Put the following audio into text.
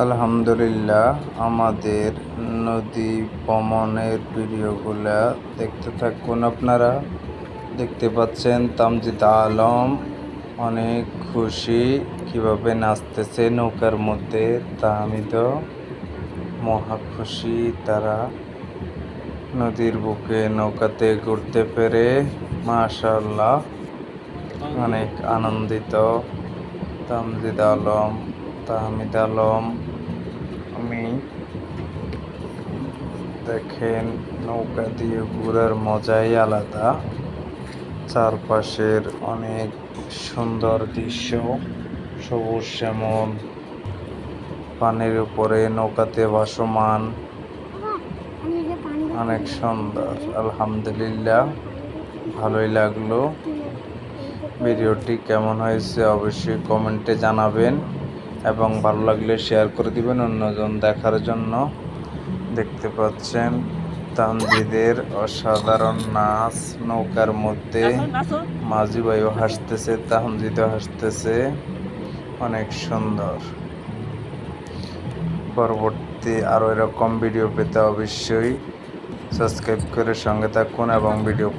আলহামদুলিল্লাহ, আমাদের নদী ভ্রমণের ভিডিওগুলা দেখতে থাকুন আপনারা। দেখতে পাচ্ছেন তামজিদ আলম অনেক খুশি কীভাবে নাচতেছে নৌকার মধ্যে, তা আমি তো মহা খুশি তারা নদীর বুকে নৌকাতে ঘুরতে পেরে মাশাল্লাহ অনেক আনন্দিত। তামজিদ আলম তাহমিদ আলম, আমি দেখেন নৌকা দিয়ে ঘোরার মজাই আলাদা। চারপাশের অনেক সুন্দর দৃশ্য, সবুজ শ্যামল পানির উপরে নৌকাতে ভাসমান। অনেক সুন্দর, আলহামদুলিল্লাহ, ভালোই লাগল। ভিডিওটি কেমন হয়েছে অবশ্যই কমেন্টে জানাবেন। এবং ভালো লাগলে শেয়ার করে দিবেন অন্যজন দেখার জন্য। দেখতে পাচ্ছেন তানজিদের অসাধারণ নাচ নৌকার মধ্যে। মাঝি ভাইও হাসতেছে তাহমজিদও হাসতেছে। অনেক সুন্দর। পরবর্তী আরও এরকম ভিডিও পেতে অবশ্যই সাবস্ক্রাইব করে সঙ্গে থাকুন এবং ভিডিও